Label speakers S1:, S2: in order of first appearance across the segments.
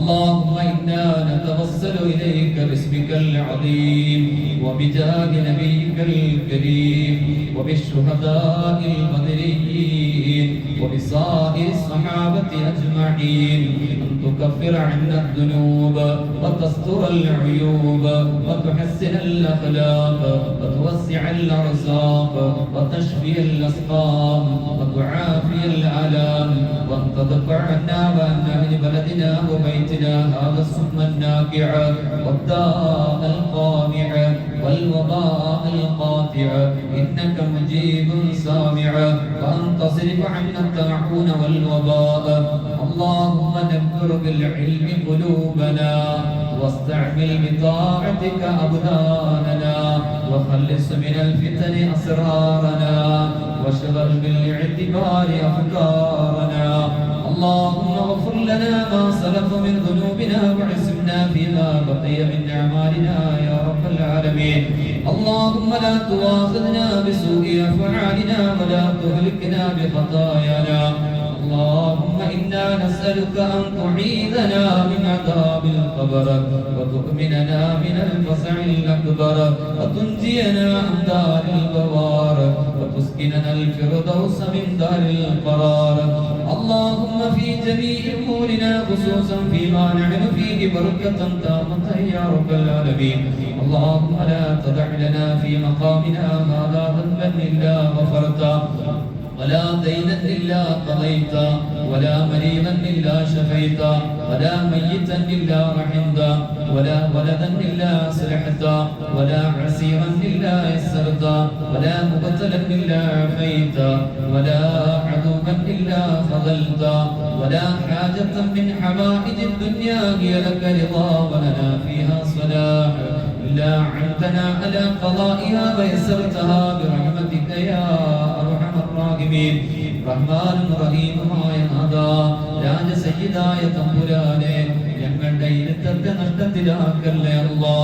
S1: اللهم إنا نتوسل إليك باسمك العظيم وبجاه نبيك الكريم وبالشهداء البدريين وبسائر الصحابة أجمعين أن تكفر عنا الذنوب وتستر العيوب وتحسن الأخلاق وتوسع الأرزاق وتشفي الأسقام وتعافي الآلام وأن تدفع عنا وأن وبيتنا هذا السم الناكع والداء القامع والوباء القاطع. إنك مجيب سامع وأن تصرف عنا الطاعون والوباء. اللهم نبر بالعلم قلوبنا واستعمل بطاعتك أبداننا وخلص من الفتن أسرارنا واشغل بالإعتبار أفكارنا. اللهم اغفر لنا ما سلف من ذنوبنا وعزمنا فيما بقي من أعمالنا يا رب العالمين. اللهم لا تؤاخذنا بسوء أفعالنا ولا تهلكنا بخطايانا. اللهم إنا نسألك أن تعيذنا من عذاب القبر وتؤمننا من الفزع الأكبر وتنجينا عن دار البوار وتسكننا الفردوس من دار القرار. جميع أمورنا خصوصا فيما نعلم فيه بركة تامة يا رب العالمين. اللهم لا تدع لنا في مقامنا هذا ذنبا إلا غفرته ولا دينا إلا قضيت ولا مريضا إلا شفيت ولا ميتا إلا رحمت ولا ولدا إلا أصلحت ولا عسيرا إلا يسرت ولا مبتلا إلا عفيت ولا عدوا إلا فضلت ولا حاجة من حوائج الدنيا هي لك رضا ولنا فيها صلاح إلا عنتنا على قضائها ويسرتها برحمتك يا أرحم الراحمين റഹ്മാൻ റഹീമുമായ നാഥ രാജസയ്യിദായ തമ്പുരാനെ ഇരുത്തത്തെ നഷ്ടത്തിലാക്കല്ലേ അല്ലാ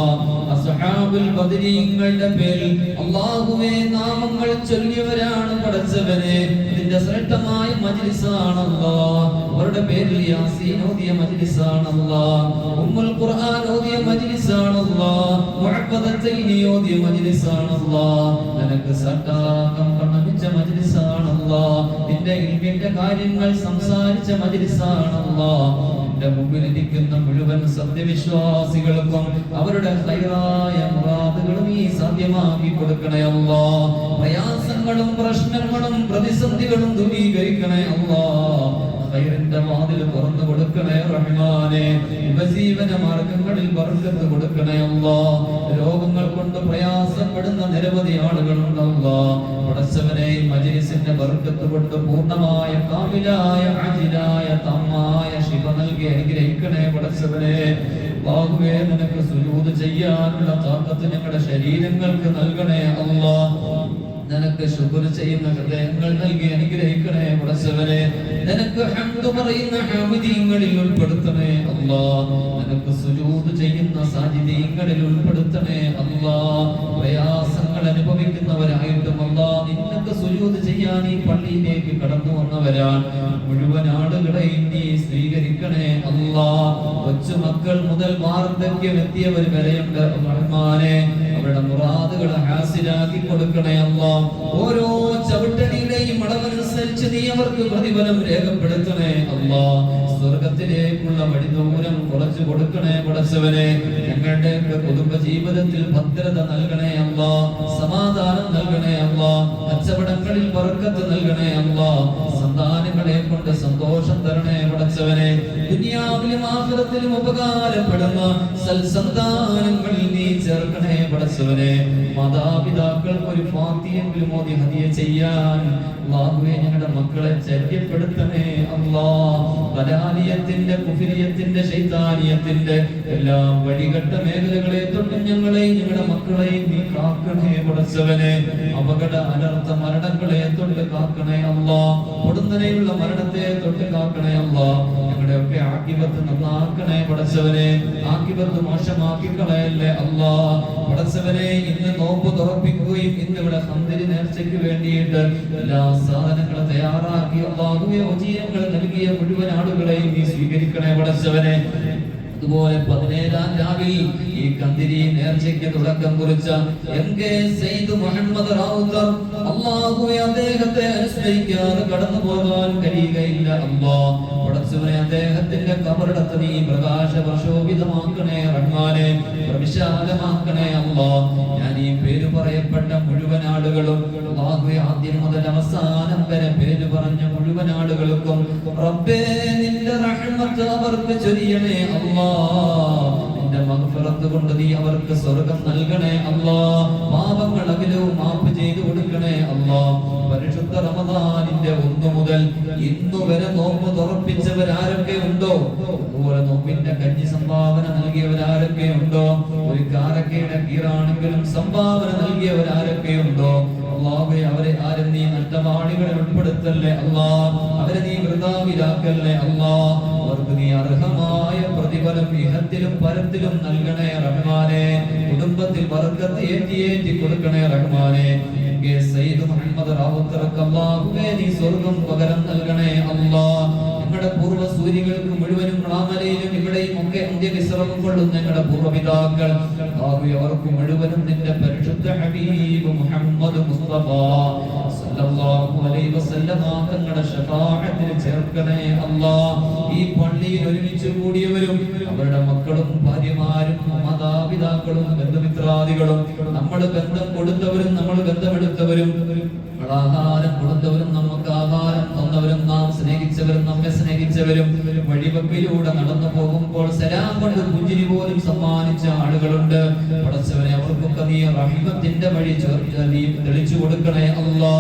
S1: അസ്ഹാബുൽ ബദരീങ്ങളുടെ പേരിൽ അല്ലാഹുവേ നാമങ്ങൾ ചൊല്ലിയവരാണ് പഠിച്ചവരെ ഇതിന്റെ ശ്രേഷ്ഠമായ മജ്ലിസാണല്ലോ അവരുടെ പേരിൽ യാസീൻ ഓതിയ മജ്ലിസാണല്ലോ ഉമ്മുൽ ഖുർആൻ ഓതിയ മജ്ലിസാണല്ലോ മുഅബ്ബദത്തൈനി ഓതിയ മജ്ലിസാണല്ലോ നിനക്ക് സട്ടാകം പ്രണമിച്ച മജ്ലിസാണല്ലോ നിന്റെ ഇൽമിന്റെ കാര്യങ്ങൾ സംസാരിച്ച മജ്ലിസാണല്ലോ നിന്റെ മുമ്പിൽ ഇരിക്കുന്ന മുഴുവൻ സത്യവിശ്വാസികൾക്കും അവരുടെ ഹൈറായ മുറാദുകളും ഈ സാധ്യമാക്കി കൊടുക്കണേ അല്ലാ. പ്രയാസങ്ങളും പ്രശ്നങ്ങളും പ്രതിസന്ധികളും ദൂരീകരിക്കണേ അല്ലാ. ഖൈറിന്റെ വാതിൽ തുറന്നു കൊടുക്കണേ റഹ്മാനെ. ഉപജീവന മാർഗങ്ങളിൽ ബർക്കത്ത് കൊടുക്കണേ അല്ലാ രോഗങ്ങൾ കൊണ്ട് പ്രയാസപ്പെടുന്ന നിരവധി ആളുകൾ പടച്ചവനെ ഈ മജ്ലിസിന്റെ ബർക്കത്ത് കൊണ്ട് പൂർണമായ കാമിലായ അജിലായ തമ്മായ ശിവ നൽകി അനുഗ്രഹിക്കണേ പടച്ചവനെ. ബാഹുവേ നിനക്ക് സുജൂദ് ചെയ്യാനുള്ള താക്കത്ത് ഞങ്ങളുടെ ശരീരങ്ങൾക്ക് നൽകണേ അല്ലാ നിനക്ക് ശുക്ർ ചെയ്യുന്ന ഹൃദയങ്ങൾ നൽകി അനുഗ്രഹിക്കണേ പടച്ചവനെ നിനക്ക് ഹംദ് പറയുന്ന ഹാമിദീങ്ങളിൽ ഉൾപ്പെടുത്തണേ അല്ലാ. നിനക്ക് സുജൂദ് ചെയ്യുന്ന സാജിദീങ്ങളിൽ ഉൾപ്പെടുത്തണേ അല്ലാ. പ്രയാസങ്ങൾ അനുഭവിക്കുന്നവരായിട്ടും അല്ലാ. നിനക്ക് സുജൂദ് ചെയ്യാൻ ഈ പള്ളിയിലേക്ക് കടന്നു വന്നവരാൻ മുഴുവൻ ആളുകളെയും നീ സ്വീകരിക്കണേ അല്ലാ. കൊച്ചുമക്കൾ മുതൽ വാർദ്ധക്യം എത്തിയവർ വരെയുണ്ട് റഹ്മാനെ. അവരുടെ ഹാസിലാക്കി കൊടുക്കണേ അമ്മ ഓരോ ചവിട്ടണിയിലെയും അളവനുസരിച്ച് നീ അവർക്ക് പ്രതിഫലം രേഖപ്പെടുത്തണേ അമ്മ സ്വർഗത്തിലേക്കുള്ള വഴി ദൂരം കുറച്ചു കൊടുക്കണേ പടച്ചവനെ. ഞങ്ങളുടെ കുടുംബ ജീവിതത്തിൽ ഭദ്രത നൽകണേ അമ്മ സമാധാനം നൽകണേ അമ്മ കച്ചവടങ്ങളിൽ വർക്കത്ത് നൽകണേ അമ്മ സന്താനങ്ങളെ കൊണ്ട് സന്തോഷം തരണേ പടച്ചവനെ. ദുനിയാവിലും ആഹ്ലത്തിലും ഉപകാരപ്പെടുന്ന സൽസന്താനങ്ങളിൽ നീ ചേർക്കണേ പടച്ചവനെ മാതാപിതാക്കൾക്ക് ഒരു ഫാത്തിയെങ്കിലും മോദി ഹദിയ ചെയ്യാൻ അല്ലാഹുവേ ഞങ്ങളുടെ മക്കളെ ചര്യപ്പെടുത്തണേ അള്ളാ ബലാലിയത്തിന്റെ കുഫിരിയത്തിന്റെ ശൈതാനിയത്തിന്റെ എല്ലാ വഴികെട്ട മേഖലകളെ തൊട്ടും ഞങ്ങളെയും ഞങ്ങളുടെ മക്കളെയും നീ കാക്കണേ പടച്ചവനെ അപകട അനർത്ഥ മരണങ്ങളെ തൊട്ട് കാക്കണേ അള്ളാ. ഉടനനെയുള്ള മരണത്തെ തൊട്ട് കാക്കണേ അള്ളാ. ഞങ്ങളുടെ ഒക്കെ ആക്കിപത്ത് നന്നാക്കണേ പടച്ചവനെ ആക്കിപത്ത് മോശമാക്കി കളയല്ലേ അള്ളാ. പടച്ചവനെ ഇന്ന് നോമ്പ് തുറപ്പിക്കുകയും ഇന്ന് ഇവിടെ ഹന്തിരി നേർച്ചയ്ക്ക് വേണ്ടിയിട്ട് എല്ലാ സാധനങ്ങളും തയ്യാറാക്കി. അള്ളാഹുവെ ഒജീയങ്ങൾ നൽകിയ മുഴുവൻ ആളുകളെയും നീ സ്വീകരിക്കണേ പടച്ചവനെ. അതുപോലെ പതിനേഴാം രാവിൽ ഈ കന്തിരി നേർച്ചയ്ക്ക് തുടക്കം കുറിച്ച എം കെ സെയ്ദ് മുഹമ്മദ് റാവുത്തർ അള്ളാഹുവെ അദ്ദേഹത്തെ അനുസ്മരിക്കാതെ കടന്നു പോകാൻ കഴിയുകയില്ല അള്ളാ. പടച്ചവനെ അദ്ദേഹത്തിന്റെ കബറിടത്ത് നീ പ്രകാശ പ്രശോഭിതമാക്കണേ റഹ്മാനെ പ്രവിശാലമാക്കണേ അല്ലാ ഞാൻ ഈ പേര് പറയപ്പെട്ട മുഴുവൻ ആളുകളും അള്ളാഹുവെ ആദ്യം മുതൽ അവസാനം വരെ പേര് പറഞ്ഞ മുഴുവൻ ആളുകൾക്കും റബ്ബേ റഹ്മത്ത് അവർക്ക് ചൊരിയണേ അല്ലാ. നിന്റെ മഗ്ഫിറത്ത് കൊണ്ട് നീ അവർക്ക് സ്വർഗം നൽകണേ അല്ലാ. പാപങ്ങൾ അകലവും മാപ്പ് ചെയ്തു കൊടുക്കണേ അല്ലാ. പരിശുദ്ധ റമദാനിന്റെ ഒന്നു മുതൽ ഇന്നു വരെ നോമ്പ് തുറപ്പിച്ചവരാരൊക്കെ ഉണ്ടോ? അതുപോലെ നോമ്പിന്റെ കഞ്ഞി സംഭാവന നൽകിയവരാരൊക്കെ ഉണ്ടോ? ഒരു കാരക്കയുടെ കീറാണെങ്കിലും സംഭാവന നൽകിയവരാരൊക്കെ ഉണ്ടോ? അള്ളാഹുവേ അവരെ ആരും നീ നഷ്ടവാളികളിൽ ഉൾപ്പെടുത്തല്ലേ അല്ലാ. അവരെ നീ വൃതാവിലാക്കല്ലേ അല്ലാ? അവർക്ക് നീ അർഹമായ പ്രതിഫലം ഇഹത്തിലും പരത്തിലും നൽകണേ റഹ്മാനെ. കുടുംബത്തിൽ വർഗത്തെ ഏറ്റി ഏറ്റി കൊടുക്കണേ റഹ്മാനെ. സയ്യിദ് മുഹമ്മദ് റാവുത്തർക്ക് അല്ലാഹുവേ നീ സ്വർഗം പകരം നൽകണേ അല്ലാ. ഞങ്ങളുടെ പൂർവ സൂര്യകൾക്ക് മുഴുവനും റാമലയിലും ഇവിടെയും ഒക്കെ അന്ത്യവിശ്രമം കൊള്ളുന്ന ഞങ്ങളുടെ പൂർവപിതാക്കൾ. അവർക്ക് മുഴുവനും നിന്റെ പരിശുദ്ധ ഹബീബ് മുഹമ്മദ് മുസ്തഫ. സല്ലല്ലാഹു അലൈഹി വസല്ലമ തങ്ങളുടെ ഷഫാഅത്തിൽ ചേർക്കണേ അല്ലാ ഈ പള്ളിയിൽ ഒരുമിച്ച് കൂടിയവരും അവരുടെ മക്കളും ഭാര്യമാരും മാതാപിതാക്കളും ബന്ധുമിത്രാദികളും നമ്മൾ ബന്ധം കൊടുത്തവരും നമ്മൾ ബന്ധമെടുത്തവരും ആഹാരം കൊടുത്തവരും നമുക്ക് ആഹാരം തന്നവരും നാം സ്നേഹിച്ചവരും നമ്മെ സ്നേഹിച്ചവരും വഴിവെപ്പിലൂടെ നടന്നു പോകുമ്പോൾ സലാം കൊണ്ട് പുഞ്ചിരി പോലും സമ്മാനിച്ച ആളുകളുണ്ട്. പടച്ചവനെ അവർക്കൊക്കെ നീ റഹിമത്തിന്റെ വഴി ചേർത്ത് നീ തെളിച്ചു കൊടുക്കണേ അല്ലാ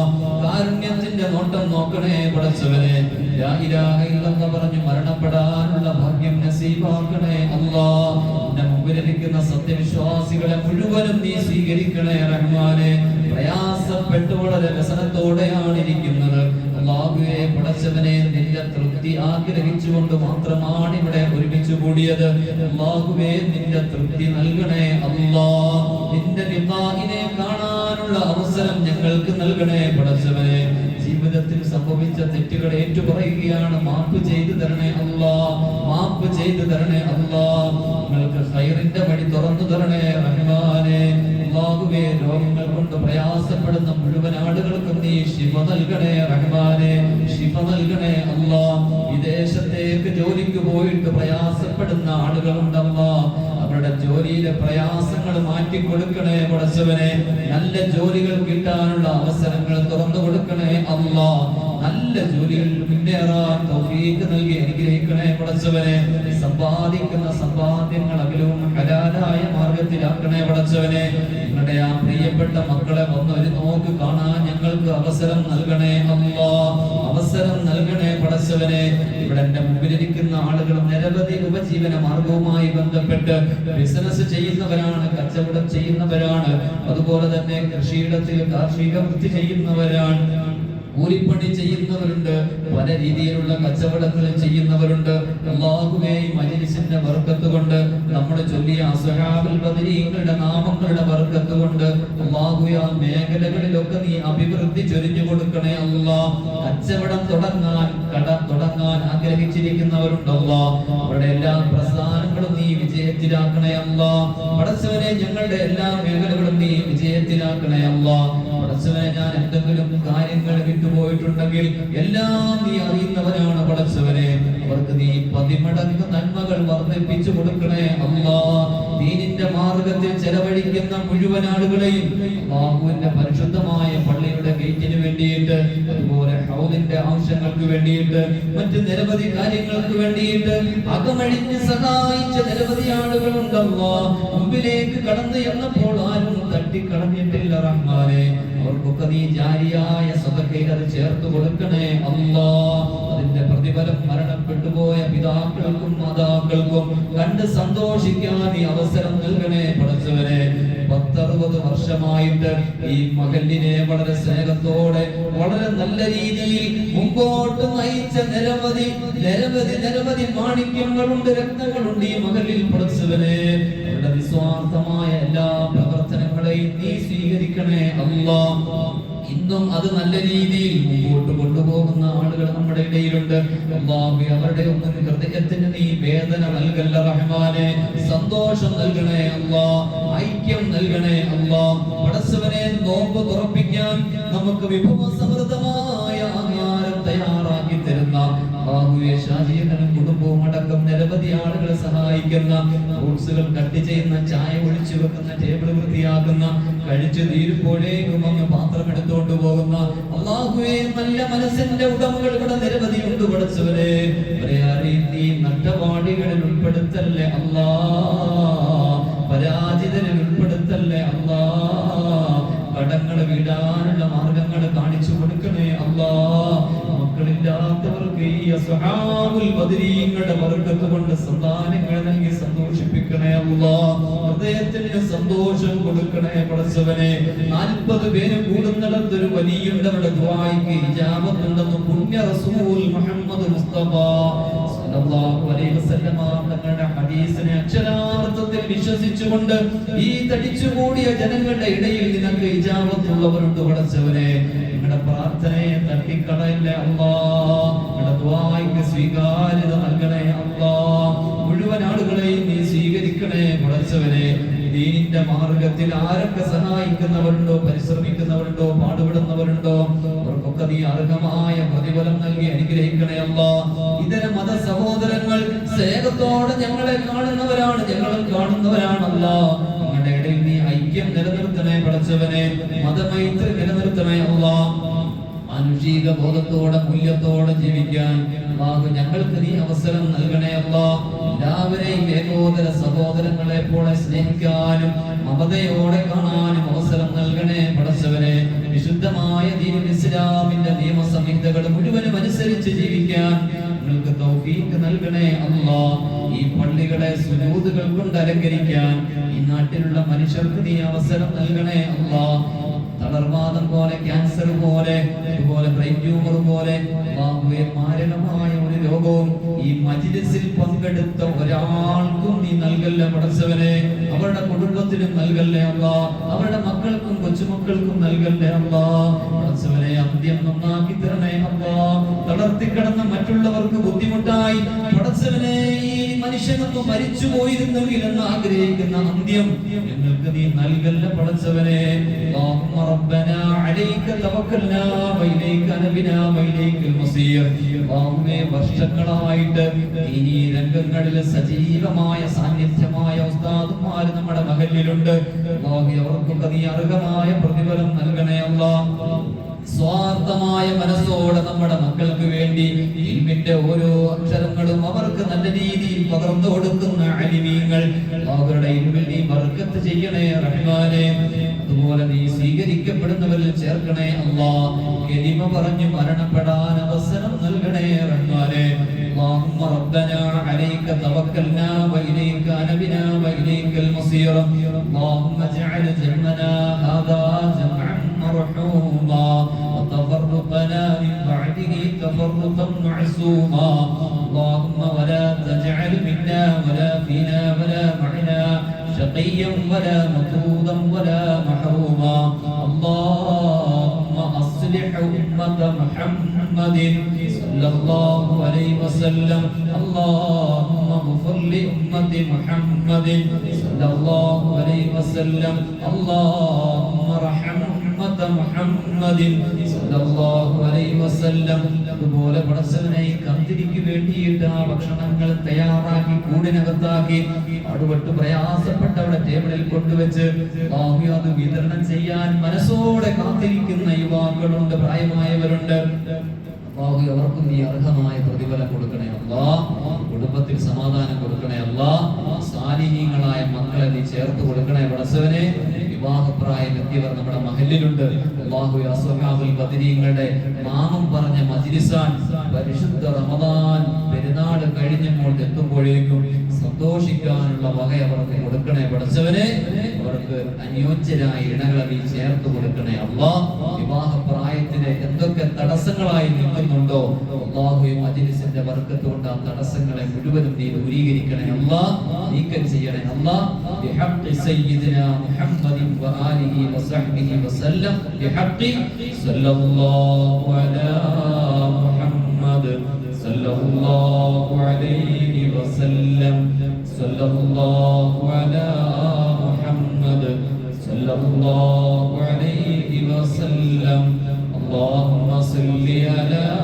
S1: കാരുണ്യത്തിന്റെ നോട്ടം നോക്കണേ പടച്ചവനെ. ഇല്ലെന്ന് പറഞ്ഞു മരണപ്പെടാനുള്ള ഭാഗ്യം നസീബാക്കണേ എന്റെ മുമ്പിലിരിക്കുന്ന സത്യവിശ്വാസികളെ മുഴുവനും നീ സ്വീകരിക്കണേ റഹ്മാനെ. പ്രയാസപ്പെട്ടു വളരെ വ്യസനത്തോടെയാണ് ഇരിക്കുന്നത് അള്ളാഹുവെ പടച്ചവനെ നിന്റെ തൃപ്തി ആഗ്രഹിച്ചുകൊണ്ട് മാത്രമാണ് ഇവിടെ ഒരുമിച്ച് കൂടിയത്. അള്ളാഹുവെ നിന്റെ തൃപ്തി നൽകണേ അല്ലാ. നിന്റെ നിന്നാഹിനെ കാണാനുള്ള അവസരം ഞങ്ങൾക്ക് നൽകണേ പടച്ചവനെ. ജീവിതത്തിൽ സംഭവിച്ച തെറ്റുകൾ ഏറ്റുപറയുകയാണ്. മാപ്പ് ചെയ്തു തരണേ അല്ലാ മാപ്പ് ചെയ്തു തരണേ അല്ലാ നിങ്ങൾക്ക് ഹൈറിന്റെ വഴി തുറന്നു തരണേ റഹ്മാനെ. അല്ലാഹുവേ രോഗങ്ങൾ കൊണ്ട് പ്രയാസപ്പെടുന്ന മുഴുവൻ ആളുകൾക്കും നീ ശിവ നൽകണേ റഹ്മാനെ. ശിവ നൽകണേ അല്ലാ വിദേശത്തേക്ക് ജോലിക്ക് പോയിട്ട് പ്രയാസപ്പെടുന്ന ആളുകളുണ്ടല്ലാ. ജോലിയിലെ പ്രയാസങ്ങൾ മാറ്റി കൊടുക്കണേ പടച്ചവനെ. നല്ല ജോലികൾ കിട്ടാനുള്ള അവസരങ്ങൾ തുറന്നു കൊടുക്കണേ അല്ലാ നല്ല ജോലികളിൽ മുന്നേറാൻ തൗഫീഖ് നൽകി അനുഗ്രഹിക്കണേ പടച്ചവനെ. സമ്പാദിക്കുന്ന സമ്പാദ്യങ്ങൾ അകലവും ഹലാലായ മാർഗത്തിലാക്കണേ പടച്ചവനെ. നിങ്ങളുടെ ആ പ്രിയപ്പെട്ട മക്കളെ വന്ന് ഒരു നോക്ക് കാണാൻ ഞങ്ങൾക്ക് അവസരം നൽകണേ അല്ലാ. അവസരം നൽകണേ പടച്ചവനെ. ഇവിടെ എന്റെ മുമ്പിലിരിക്കുന്ന ആളുകൾ നിരവധി ഉപജീവന മാർഗവുമായി ബന്ധപ്പെട്ട് ബിസിനസ് ചെയ്യുന്നവരാണ് കച്ചവടം ചെയ്യുന്നവരാണ്. അതുപോലെ തന്നെ കൃഷിയിടത്തിൽ കാർഷിക വൃത്തി ചെയ്യുന്നവരാണ്. കൂലിപ്പണി ചെയ്യുന്നവരുണ്ട് പല രീതിയിലുള്ള കച്ചവടങ്ങൾ ചെയ്യുന്നവരുണ്ട്. അള്ളാഹുവേ മജ്ലിസിന്റെ ബർക്കത്ത് കൊണ്ട് നമ്മൾ ചൊല്ലിയ അസഹാബിൽ ബദരീങ്ങളുടെ നാമങ്ങളുടെ വർക്കത്ത് കൊണ്ട് ആ മേഖലകളിലൊക്കെ നീ അഭിവൃദ്ധി ചൊരിഞ്ഞു കൊടുക്കണേ അല്ലാ. കച്ചവടം തുടങ്ങാൻ കട തുടങ്ങാൻ ആഗ്രഹിച്ചിരിക്കുന്നവരുണ്ടല്ലോ അവരുടെ എല്ലാ പ്രസ്ഥാനങ്ങളും നീ വിജയത്തിലാക്കണേ അല്ലാ. പടച്ചവനെ ഞങ്ങളുടെ എല്ലാ മേഖലകളും നീ വിജയത്തിലാക്കണേ അല്ലാ. പടച്ചവനെ ഞാൻ എന്തെങ്കിലും കാര്യങ്ങൾ വിട്ടുപോയിട്ടുണ്ടെങ്കിൽ എല്ലാം നീ അറിയുന്നവനാണ് പടച്ചവനെ. അവർക്ക് നീ പതിമടങ്ങ് നന്മകൾ വർദ്ധിപ്പിച്ചു കൊടുക്കണേ. അല്ലാ ദീനിന്റെ മാർഗത്തിൽ ചെലവഴിക്കുന്ന മുഴുവൻ ആളുകളെയും അള്ളാഹുവിന്റെ പരിശുദ്ധമായ പള്ളിയുടെ ഗേറ്റിന് വേണ്ടിയിട്ട് അതുപോലെ ഹൗദിന്റെ ആവശ്യങ്ങൾക്ക് വേണ്ടിയിട്ട് മറ്റു നിരവധി കാര്യങ്ങൾക്ക് വേണ്ടിയിട്ട് അകമഴിഞ്ഞ് സഹായിച്ച നിരവധി ആളുകളുണ്ടല്ലോ മുമ്പിലേക്ക് കടന്നു എന്നപ്പോൾ ആരും തട്ടിക്കളഞ്ഞിട്ടില്ല റഹ്മാനെ അവർക്കൊക്കെ നീ ജാരിയായ സ്വതക്കയിൽ അത് ചേർത്ത് കൊടുക്കണേ. അതിന്റെ പ്രതിഫലം മരണപ്പെട്ടുപോയ പിതാക്കൾക്കും മാതാക്കൾക്കും കണ്ട് സന്തോഷിക്കാൻ നീ അവസരം നൽകണേ പഠിച്ചവനെ പത്തറുപത് വർഷമായിട്ട് ഈ മകലിനെ വളരെ സ്നേഹത്തോടെ വളരെ നല്ല രീതിയിൽ മുമ്പോട്ട് നയിച്ച നിരവധി നിരവധി നിരവധി മാണിക്യങ്ങളുണ്ട് രക്തങ്ങളുണ്ട് ഈ മകളിൽ പഠിച്ചവനെ അവരുടെ നിസ്വാർത്ഥമായ എല്ലാ പ്രവർത്തനങ്ങളെയും നീ സ്വീകരിക്കണേ അല്ല. ഇന്നും അത് നല്ല രീതിയിൽ മുമ്പോട്ട് കൊണ്ടുപോകുന്ന ആളുകൾ നമ്മുടെ ഇടയിലുണ്ട്. അല്ലാഹുവേ അവരുടെ ഒന്നും ഹൃദയത്തിന് നീ വേദന നൽകല്ല റഹ്മാനെ. സന്തോഷം നൽകണേ അള്ളാ ഐക്യം നൽകണേ അള്ളാ പടച്ചവനെ നോമ്പ് തുറപ്പിക്കാൻ നമുക്ക് വിഭവസമൃദ്ധമായ ആഹാരം തയ്യാറാക്കി തരുന്ന ബാഹുവെ അടക്കം നിരവധി ആളുകളെ സഹായിക്കുന്ന ഫ്രൂട്ട്സുകൾ കട്ട് ചെയ്യുന്ന ചായ ഒഴിച്ചു വെക്കുന്ന ടേബിൾ വൃത്തിയാക്കുന്ന കഴിച്ചു തീരുമ്പോഴേക്കും അങ്ങ് പാത്രം എടുത്തോണ്ട് പോകുന്ന അള്ളാഹുവേ നല്ല മനസ്സിന്റെ ഉടമകൾ ഇവിടെ നിരവധി ഉണ്ട് പഠിച്ചവരെ. നീ നട്ടപാടികളിൽ ഉൾപ്പെടുത്തല്ലേ അല്ലാ? പരാജിതനെ ഉൾപ്പെടുത്തല്ലേ അല്ലാ? കടങ്ങൾ വീടാനുള്ള മാർഗങ്ങൾ കാണിച്ചു കൊടുക്കണേ അല്ലാ മക്കളില്ലാത്തവർക്ക് ഈ അസ്ഹാബുൽ ബദരീങ്ങളുടെ വർഗത്ത് കൊണ്ട് സന്താനങ്ങളെ നൽകി സന്തോഷിപ്പിക്കണേ അല്ലാ. ഹൃദയത്തിന് സന്തോഷം കൊടുക്കണേ പടച്ചവനെ. നാൽപ്പത് പേര് കൂടുന്നിടത്തൊരു വലിയുണ്ടവരുടെ ദുആയ്ക്ക് ഇജാബത്തുണ്ടെന്ന് പുണ്യ റസൂൽ മുഹമ്മദ് മുസ്തഫ ഹദീസിനെ അക്ഷരാർത്ഥത്തിൽ വിശ്വസിച്ചുകൊണ്ട് ഈ തടിച്ചുകൂടിയ ജനങ്ങളുടെ ഇടയിൽ നിനക്ക് ഇജാബത്തുള്ളവരുണ്ട് പടച്ചവനെ. നിങ്ങളുടെ പ്രാർത്ഥനയെ തട്ടിക്കളയില്ല അല്ലാ. ദുആയ്ക്ക് സ്വീകാര്യത നൽകണേ അല്ലാ മുഴുവൻ ആളുകളെയും നീ സ്വീകരിക്കണേ മുളച്ചവനെ ദീനിന്റെ മാർഗത്തിൽ ആരൊക്കെ സഹായിക്കുന്നവരുണ്ടോ പരിശ്രമിക്കുന്നവരുണ്ടോ പാടുപെടുന്നവരുണ്ടോ അവർക്കൊക്കെ നീ അർഹമായ പ്രതിഫലം നൽകി അനുഗ്രഹിക്കണേ അല്ല ഇതര മത സഹോദരങ്ങൾ സ്നേഹത്തോടെ ഞങ്ങളെ കാണുന്നവരാണ് ഞങ്ങളും കാണുന്നവരാണല്ല ഞങ്ങളുടെ ഇടയിൽ നീ ഐക്യം നിലനിർത്തണേ പടച്ചവനെ. മതമൈത്രി നിലനിർത്തണേ അല്ല മാനുഷിക ബോധത്തോടെ മൂല്യത്തോടെ ജീവിക്കാൻ അല്ലാഹു ഞങ്ങൾക്ക് നീ അവസരം നൽകണേ അല്ലാ എല്ലാവരെയും ഏകോദര സഹോദരങ്ങളെ പോലെ സ്നേഹിക്കാനും മമതയോടെ കാണാനും അവസരം നൽകണേ പടച്ചവനെ. വിശുദ്ധമായ ദീനുൽ ഇസ്ലാമിന്റെ നിയമസംഹിതകൾ മുഴുവനും അനുസരിച്ച് ജീവിക്കാൻ നിങ്ങൾക്ക് തൗഫീഖ് നൽകണേ അല്ലാ ഈ പള്ളികളെ സുജൂദുകൾ കൊണ്ട് അലങ്കരിക്കാൻ ഈ നാട്ടിലുള്ള മനുഷ്യർക്ക് നീ അവസരം നൽകണേ അല്ലാ തളർവാദം പോലെ ക്യാൻസർ പോലെ ഇതുപോലെ ബ്രെയിൻ ട്യൂമർ പോലെ മാരകമായ ഒരു രോഗവും ഈ മജ്ലിസിൽ പങ്കെടുത്ത ഒരാൾക്കും നീ നൽകല്ല പടച്ചവനെ. അവരുടെ കുടുംബത്തിനും നൽകല്ലേ അല്ല. അവരുടെ മക്കൾക്കും കൊച്ചുമക്കൾക്കും നൽകല്ലേ അല്ല. പടച്ചവനെ അന്ത്യം നന്നാക്കി തരണേ അല്ല. തളർത്തിക്കിടന്ന മറ്റുള്ളവർക്ക് ബുദ്ധിമുട്ടായി. പടച്ചവനെ മനുഷ്യനൊന്ന് മരിച്ചു പോയിരുന്നെങ്കിൽ എന്ന് ആഗ്രഹിക്കുന്ന അന്ത്യം. ഞങ്ങൾക്ക് നീ നൽകല്ല പടച്ചവനെ. വർഷങ്ങളായിട്ട് ഈ രംഗങ്ങളിൽ സജീവമായ സാന്നിധ്യമായ ഉസ്താദുമാര് നമ്മുടെ മഹലിലുണ്ട് അവർക്കൊക്കെ നീ അർഹമായ പ്രതിഫലം നൽകണേ അല്ല സ്വാർത്ഥമായ മനസ്സോടെ നമ്മുടെ മക്കൾക്ക് വേണ്ടി ഇൽമിന്റെ ഓരോ അക്ഷരങ്ങളും അവർക്ക് നല്ല രീതിയിൽ പകർന്നു കൊടുക്കുന്ന അലിമീങ്ങൾ അവരുടെ ഇൽമിൽ നീ ബർക്കത്ത് ചെയ്യണേ റഹ്മാനെ അതുപോലെ നീ സ്വീകരിക്കപ്പെടുന്നവരിൽ ചേർക്കണേ അല്ലാ എലിമ പറഞ്ഞു മരണപ്പെടാൻ അവസരം നൽകണേ റഹ്മാനെ اللهم ربنا عليك توكلنا وإليك نبنا وإليك المصير اللهم اجعل جمعنا هذا تفرقا معصوما اللهم ولا تجعل منا ولا فينا ولا معنا شقيا ولا مطرودا ولا محروما. اللهم أصلح أمة محمد صلى الله عليه وسلم. اللهم اغفر لأمة محمد صلى الله عليه وسلم. اللهم ارحم أمة محمد صلى الله عليه وسلم അതുപോലെ പടച്ചവനെ ഈ കന്തിരിക്ക് വേണ്ടിയിട്ട് ആ ഭക്ഷണങ്ങൾ തയ്യാറാക്കി കൂടിനകത്താക്കി അടുപട്ട് പ്രയാസപ്പെട്ട അവിടെ ടേബിളിൽ കൊണ്ടുവച്ച് ബാഹ്യ അത് വിതരണം ചെയ്യാൻ മനസ്സോടെ കാത്തിരിക്കുന്ന യുവാക്കളുണ്ട് പ്രായമായവരുണ്ട് ബാഹ്യ അവർക്കും നീ അർഹമായ പ്രതിഫലം കൊടുക്കണേ അല്ലാ കുടുംബത്തിൽ സമാധാനം കൊടുക്കണേ അല്ലാ സാലിഹീങ്ങളായ മക്കളെ നീ ചേർത്ത് കൊടുക്കണേ പടച്ചവനെ വിവാഹപ്രായം എത്തിയവർ നമ്മുടെ മഹലിലുണ്ട്. അല്ലാഹു അസ്വഹാബുൽ ബദരീങ്ങളുടെ നാമം പറഞ്ഞ മജ്ലിസാൻ പരിശുദ്ധ റമദാൻ പെരുന്നാൾ കഴിഞ്ഞപ്പോൾ എത്തുമ്പോഴേക്കും സന്തോഷിക്കാനുള്ള വക അവർക്ക് കൊടുക്കണേ. പഠിച്ചവനെ അവർക്ക് അനുയോജ്യരായ ഇണകളെ നീ ചേർത്ത് കൊടുക്കണേ. അള്ളാഹ് വിവാഹ പ്രായത്തിന് എന്തൊക്കെ തടസ്സങ്ങളായി നിൽക്കുന്നുണ്ടോ അള്ളാഹു മജിലിസിന്റെ വർക്കത്ത് കൊണ്ട് ആ തടസ്സങ്ങളെ മുഴുവനും നീ ദൂരീകരിക്കണേ അള്ളാ നീക്കം ചെയ്യണേ അള്ളാ بحق سيدنا محمد وآله وصحبه وسلم بحق صلى الله على محمد صلى الله عليه وسلم صلى الله على محمد صلى الله عليه وسلم اللهم صل على